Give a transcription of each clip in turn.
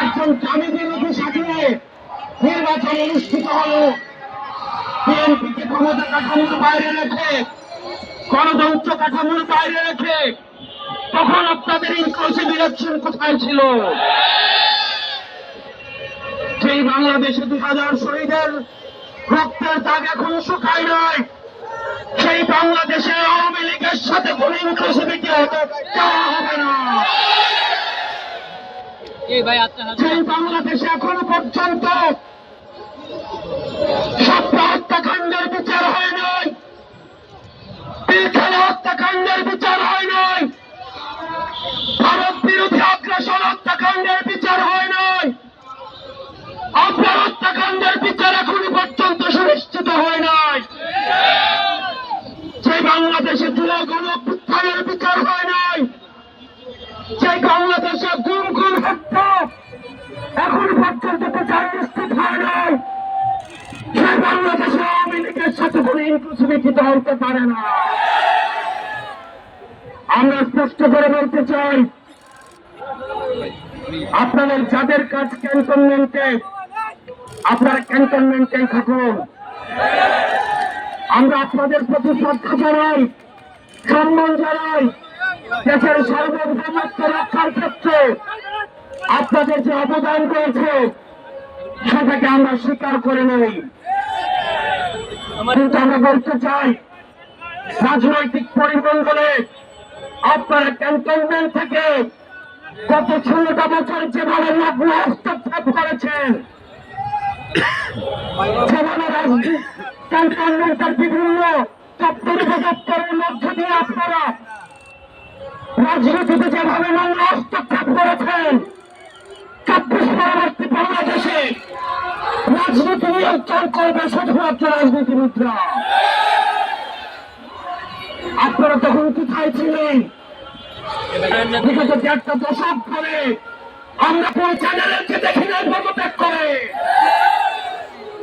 একজন দামি বিরোধী সাজিয়ে নির্বাচন অনুষ্ঠিত হলো বিএনপিকে ক্ষমতা কাঠামোর বাইরে রেখে গণতন্ত্র কাঠামোর বাইরে রেখে তখন আপনাদের ইনক্লুসিভ ইলেকশন কোথায় ছিল সেই বাংলাদেশে দুই হাজার শহীদের রক্তের দাগ এখনও শুকায় নাই। সেই বাংলাদেশে আওয়ামী লীগের সাথে কোন ইনক্লুসিভিটি হতে দেওয়া হবে না। আচ্ছা হাত সেই বাংলাদেশে এখনও পর্যন্ত হত্যাকাণ্ডের বিচার হয় নাই। পিলখানা হত্যাকাণ্ডের বিচার হয় নাই। ভারত বিরোধী আগ্রাসন হত্যাকাণ্ডের বিচার হয় নাই। আমরা স্পষ্ট করে বলতে চাই, আপনাদের যাদের কাজ ক্যান্টনমেন্টে, আপনারা ক্যান্টনমেন্টেই থাকুন। আমরা আপনাদের প্রতি শ্রদ্ধা জানাই, সম্মান জানাই, দেশের সার্বভৌমত্ব রক্ষার ক্ষেত্রে আপনাদের যে অবদান রয়েছে, সেটাকে আমরা স্বীকার করে নেই। কিন্তু বলতে চাই, রাজনৈতিক পরিমণ্ডলে আপনারা ক্যান্টনমেন্ট থেকে গত ষোলোটা বছর যেভাবে নগ্ন হস্তক্ষেপ করেছেন ক্যান্টনমেন্টের বিভিন্ন দপ্তর উপদপ্তরের মধ্য দিয়ে আপনারা রাজনীতিতে যেভাবে নোংর হস্তক্ষেপ করেছেন, চব্বিশ পরবর্তী বাংলাদেশে রাজনীতি নিয়ন্ত্রণ করবে শুধুমাত্র রাজনীতিবিদরা আপনারা তখন কোথায় ছিলেন? বিগত দেড়টা দশক ধরে আমরা কোন চ্যানেলকে দেখি নাই পদত্যাগ করে।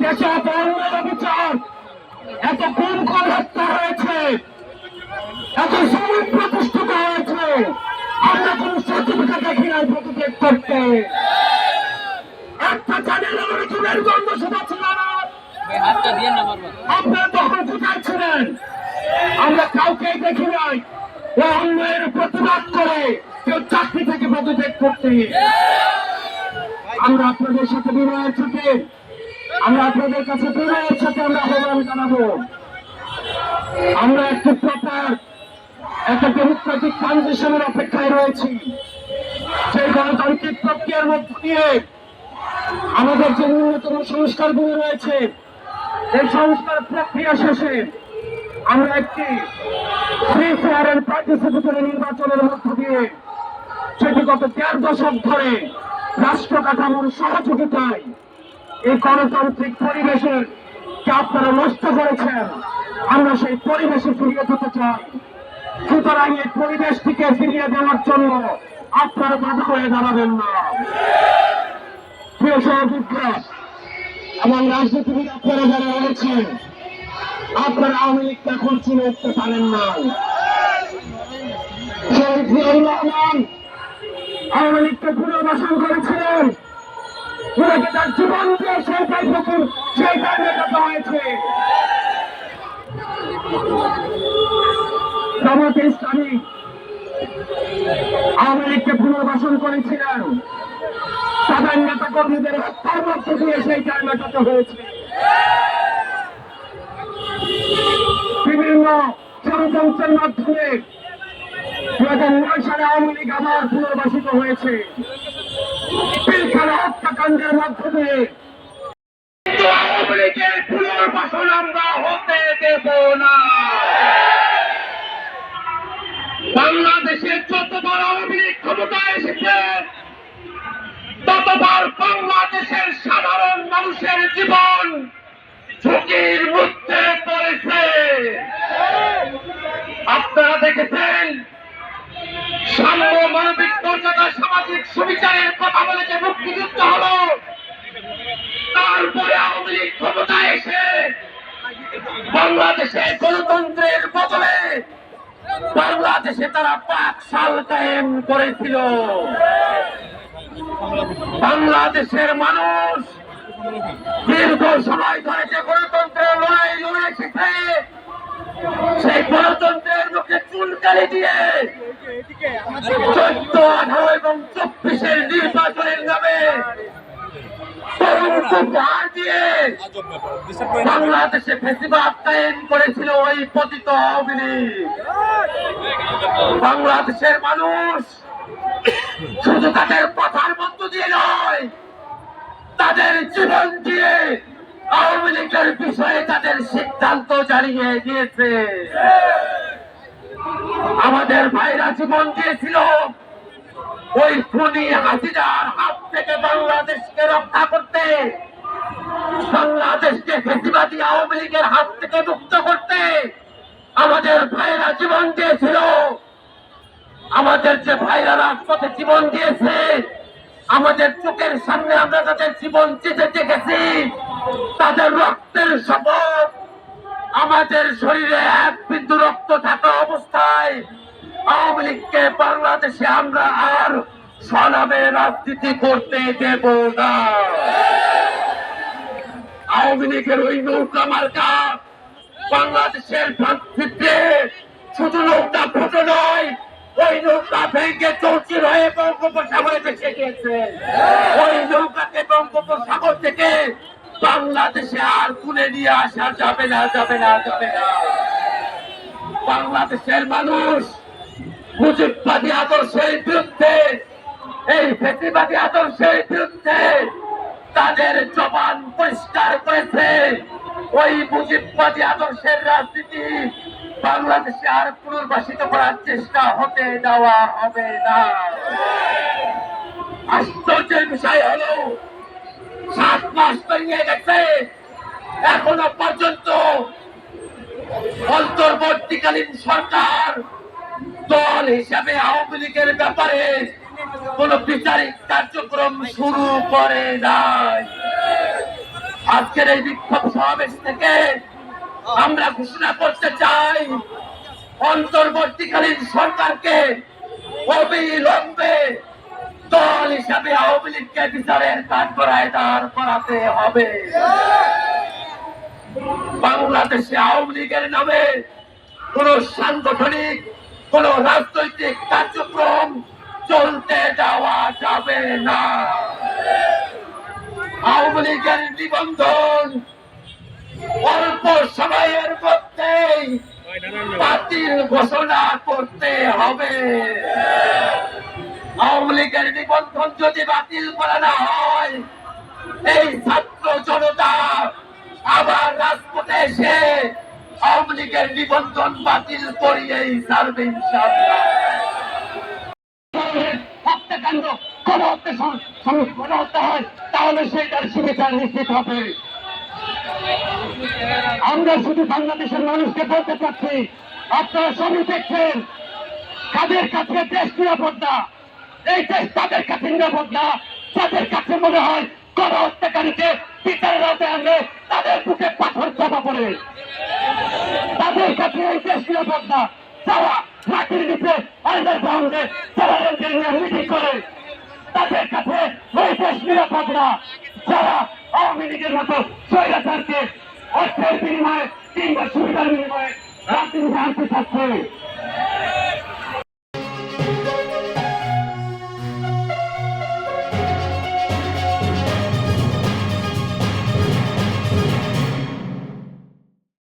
দেশে অন্যায় বিচার এত খুন কর হত্যা হয়েছে, এত সময় প্রতিষ্ঠিত হয়েছে। আমরা কোন সার্টিফিকেট দেখি নাই পদত্যাগ করতে। আমরা কাউকে দেখি নাই। ও অন্যায়ের প্রতিবাদ করে কেউ চাকরি থেকে পদত্যাগ করতে। আমরা আপনাদের সাথে বিনয়ের সাথে, আমরা আপনাদের কাছে বিনয়ের সাথে আমরা আহ্বান জানাব। আমরা একটি প্রপার একটা ডেমোক্রেটিক ট্রানজিশনের অপেক্ষায় রয়েছি। সেই গণতান্ত্রিক প্রক্রিয়ার মধ্য দিয়ে আমাদের যে ন্যূনতম সংস্কারগুলো রয়েছে এই সংস্কার প্রক্রিয়া শেষে আমরা একটি ফ্রি ফেয়ার এন্ড পার্টিসিপেটরি নির্বাচনের মধ্য দিয়ে সেটি গত দেড় দশক ধরে রাষ্ট্র কাঠামোর সহযোগিতায় এই গণতান্ত্রিক পরিবেশের কে আপনারা নষ্ট করেছেন। আমরা সেই পরিবেশে ফিরিয়ে দিতে চাই। সুতরাং এই পরিবেশটিকে ফিরিয়ে দেওয়ার জন্য আপনারা বাধা হয়ে দাঁড়াবেন না। প্রিয় সহযোগিতা এবং রাজনীতিবিদ আপনারা যারা রয়েছেন, আপনারা আওয়ামী লীগকে এখন চিনে উঠতে পারেন না আওয়ামী লীগকে পুনর্বাসন করেছিলেন। তার জীবন দিয়ে সেইটাই প্রথম সেইটাই মেটাতে হয়েছে। আওয়ামী লীগকে পুনর্বাসন করেছিলেন। সাধারণ নেতা কর্মীদের হত্যার মধ্য দিয়ে সেইটাই মেটাতে হয়েছে। বিভিন্ন ষড়যন্ত্রের মাধ্যমে দু হাজার নয় সালে আওয়ামী লীগ আবার পুনর্বাসিত হয়েছে। পিলখানা হত্যাকাণ্ডের মাধ্যমে কিন্তু আওয়ামী লীগের পুনর্বাসন আমরা হতে দেব না। বাংলাদেশে যতবার আওয়ামী লীগ ক্ষমতায় এসেছে ততবার বাংলাদেশের সাধারণ মানুষের জীবন ঝুঁকির মধ্যে পড়েছে। আপনারা দেখেছেন, সাম্য মানবিক মর্যাদা, সামাজিক সুবিচারের কথা বলে যে মুক্তিযুদ্ধ হলো। তারপরে আওয়ামী লীগ ক্ষমতায় এসে বাংলাদেশে গণতন্ত্রের বদলে বাংলাদেশে তারা পাক সাল কায়েম করেছিল। বাংলাদেশের মানুষ দীর্ঘ সময় ধরে যে গণতন্ত্রের লড়াই লড়েছে সেই গণতন্ত্রের মুখে চুলকালি দিয়ে চোদ্দ, আঠারো এবং চব্বিশের নির্বাচনের নামে বাংলাদেশে ফেসিবাদ কায়েম করেছিল ওই পতিত আওয়ামী লীগ। বাংলাদেশের মানুষ শুধু তাদের কথার মধ্য দিয়ে নয়। তাদের জীবন দিয়ে আওয়ামী লীগের বিষয়ে তাদের সিদ্ধান্ত জানিয়ে দিয়েছে। আমাদের ভাইরা জীবন দিয়েছিল। ওই খুনি হাসিনার হাত থেকে বাংলাদেশকে রক্ষা করতে, বাংলাদেশকে ফেসিবাদী আওয়ামী লীগের হাত থেকে মুক্ত করতে আমাদের ভাইরা জীবন দিয়েছিল। আমাদের যে ভাইরা রাজপথে জীবন দিয়েছে, আমাদের চোখের সামনে আমরা তাদের জীবন চেতে দেখেছি, তাদের রক্তের শপথ, আমাদের শরীরে এক বিন্দু রক্ত থাকা অবস্থায় আওয়ামী লীগকে বাংলাদেশে আমরা আর সনামে রাজনীতি করতে দেব না। আওয়ামী লীগের ওই নৌকা মার্কা বাংলাদেশের মানচিত্রে শুধু নৌকা ফুটো নয় ওই নৌকা চৌচির হয়ে বঙ্গোপসাগরে গিয়েছে। ওই বঙ্গোপসাগর থেকে বাংলাদেশে আর তুলে নিয়ে আসা যাবে না যাবে না যাবে না। বাংলাদেশের মানুষ মুজিববাদী আদর্শের বিরুদ্ধে, এই ফেসিবাদী আদর্শের বিরুদ্ধে তাদের জবান পরিষ্কার করেছে। ওই মুজিববাদী আদর্শের রাজনীতি বাংলাদেশে আর পুনর্বাসিত করার চেষ্টা হতে দেওয়া হবে না। আশ্চর্যের বিষয় হলো, সাত মাস পেরিয়ে গেছে, এখনও পর্যন্ত অন্তর্বর্তীকালীন সরকার দল হিসাবে আওয়ামী লীগের ব্যাপারে কোন বিচারিক কার্যক্রম শুরু করে নাই। আজকের এই বিক্ষোভ সমাবেশ থেকে আমরা ঘোষণা করতে চাই, অন্তর্বর্তীকালীন সরকারকে অবিলম্বে দল হিসাবে আওয়ামী লীগকে বিচারের কাজ করায় দাঁড় করাতে হবে। বাংলাদেশে আওয়ামী লীগের নামে কোন সাংগঠনিক, কোন রাজনৈতিক কার্যক্রম চলতে যাওয়া যাবে না। আওয়ামী লীগের নিবন্ধন অল্প সময়ের মধ্যেই বাতিল ঘোষণা করতে হবে। আওয়ামী লীগের নিবন্ধন যদি বাতিল করা না হয়, এই ছাত্র জনতা আবার রাজপথে এসে আওয়ামী লীগের নিবন্ধন বাতিল করিয়েই ইনশাআল্লাহ। হত্যাকাণ্ড কোন হত্যা হয়, তাহলে সেটার সুবিচার নিশ্চিত হবে। আমরা শুধু বাংলাদেশের মানুষকে বলতে চাচ্ছি, আপনারা সবই দেখছেন কাদের কাছে দেশ নিরাপদ না। এই দেশ তাদের কাছে নিরাপদ না তাদের কাছে মনে হয় কোন হত্যাকারীকে বিচারের আওতায় আনলে তাদের বুকে পাথর চাপা পড়ে। তাদের কাছে এই দেশ নিরাপদ না, যারা লাঠির নিচে আন্ডারগ্রাউন্ডে যারা রেঞ্জের নিয়ে মিটিং করে। তাদের কাছে ওই দেশ নিরাপদ না। যারা আওয়ামী লীগের মতো স্বৈরাচারকে অর্থের বিনিময়ে কিংবা সুবিধার বিনিময়ে রাজনীতি আনতে চাচ্ছে।